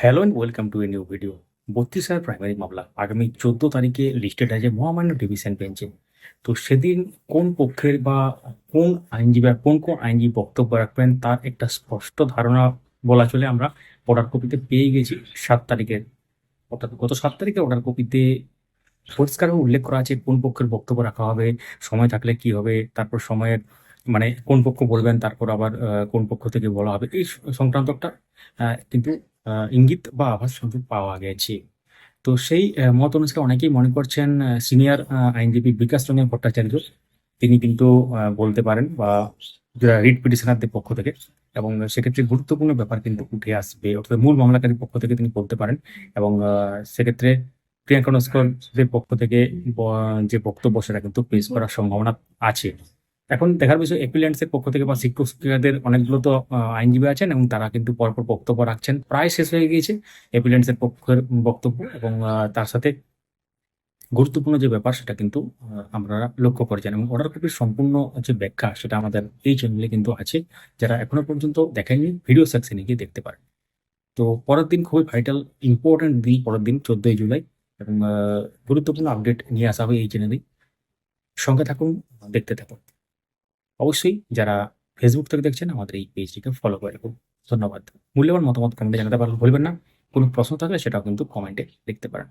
Hello and welcome to a new video বত্রিশ হাজার primary মামলা। আগামী চোদ্দ তারিখে লিস্টেড আছে মহামান্য ডিভিশন বেঞ্চে তো সেদিন কোন পক্ষের বা কোন আইনজীবী কোন কোন আইনজীবী বক্তব্য রাখবেন তার একটা স্পষ্ট ধারণা বলা চলে আমরা অর্ডার কপিতে পেয়ে গেছি সাত তারিখের। অর্থাৎ গত সাত তারিখে অর্ডার কপিতে পরিষ্কারভাবে উল্লেখ করা আছে কোন পক্ষের বক্তব্য রাখা হবে, সময় থাকলে কি হবে, তারপর সময়ের মানে কোন পক্ষ বলবেন, তারপর আবার কোন পক্ষ থেকে বলা হবে। এই সংক্রান্ত একটা কিন্তু ইঙ্গিত বা আভাস কিন্তু পাওয়া গেছে। তো সেই মত অনুসারে অনেকেই মনে করছেন সিনিয়র আইনজীবী বিকাশ রঞ্জন ভট্টাচার্য। তিনি কিন্তু বলতে পারেন বা রিট পিটিশনারদের পক্ষ থেকে এবং সেক্ষেত্রে গুরুত্বপূর্ণ ব্যাপার কিন্তু উঠে আসবে। অর্থাৎ মূল মামলাকারীর পক্ষ থেকে তিনি বলতে পারেন এবং সেক্ষেত্রে প্রিয়াঙ্কা নস্করদের পক্ষ থেকে যে বক্তব্য সেটা কিন্তু পেশ করার সম্ভাবনা আছে। এখন দেখার বিষয় এপিলেন্টসের পক্ষ থেকে বা শিক্ষক শিক্ষিকাদের অনেকগুলো তো আইনজীবী আছেন এবং তারা কিন্তু পরপর বক্তব্য রাখছেন। প্রায় শেষ হয়ে গিয়েছে এপিলেন্টসের পক্ষের বক্তব্য এবং তার সাথে গুরুত্বপূর্ণ যে ব্যাপার সেটা কিন্তু আমরা লক্ষ্য করেছেন এবং অর্ডার কপির সম্পূর্ণ যে ব্যাখ্যা সেটা আমাদের এই চ্যানেলে কিন্তু আছে, যারা এখনও পর্যন্ত দেখেননি ভিডিও সেকশনে গিয়ে দেখতে পারেন। তো পরের দিন খুবই ভাইটাল ইম্পর্টেন্ট দিন, পরের দিন, চোদ্দই জুলাই এবং গুরুত্বপূর্ণ আপডেট নিয়ে আসা হবে এই চ্যানেলেই সঙ্গে থাকুন, দেখতে থাকুন। অবশ্যই যারা ফেসবুক থেকে দেখছেন, আমাদের এই পেজটিকে ফলো করে রাখুন। ধন্যবাদ। মূল্যবান মতামত কমেন্টে জানাতে পারলে ভুলবেন না। কোনো প্রশ্ন থাকলে সেটাও কিন্তু কমেন্টে লিখতে পারেন।